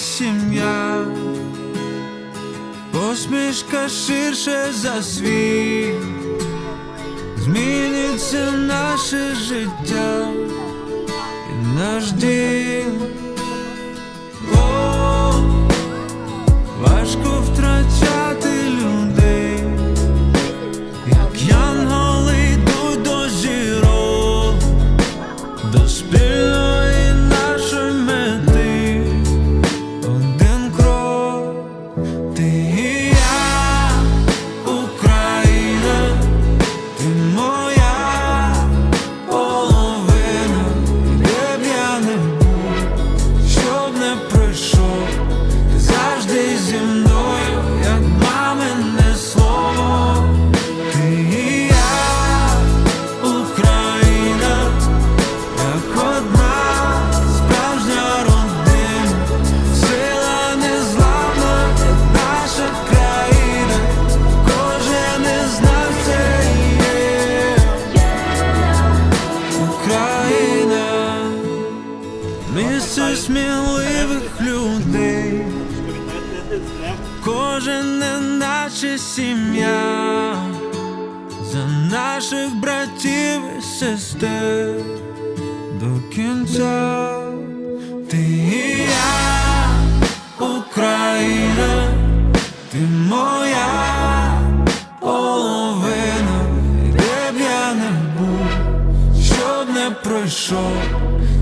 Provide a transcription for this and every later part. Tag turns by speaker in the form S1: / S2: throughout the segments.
S1: сім'я, посмішка ширше за світ, зміниться наше життя, і наш дім. О, важко втрачати людей, як янголи йдуть до зірок, до спів. Сміливих людей, кожен не наче сім'я за наших братів і сестер. До кінця ти і я, Україна, ти моя половина, де б я не був, щоб не пройшов,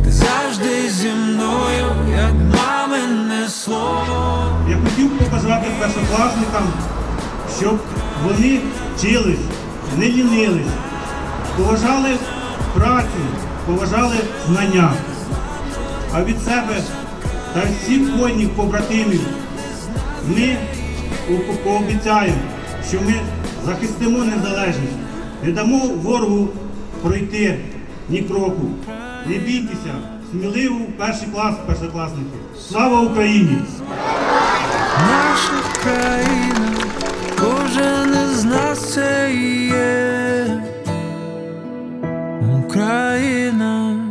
S1: ти завжди зі мною, слово.
S2: Я хотів побажати першокласникам, щоб вони вчились, не лінились, поважали працю, поважали знання. А від себе та всіх воїнів побратимів ми пообіцяємо, що ми захистимо незалежність, не дамо ворогу пройти ні кроку. Не бійтеся, сміливо перший клас, першокласники. Слава Україні!
S1: Наша країна, кожен з нас це є Україна.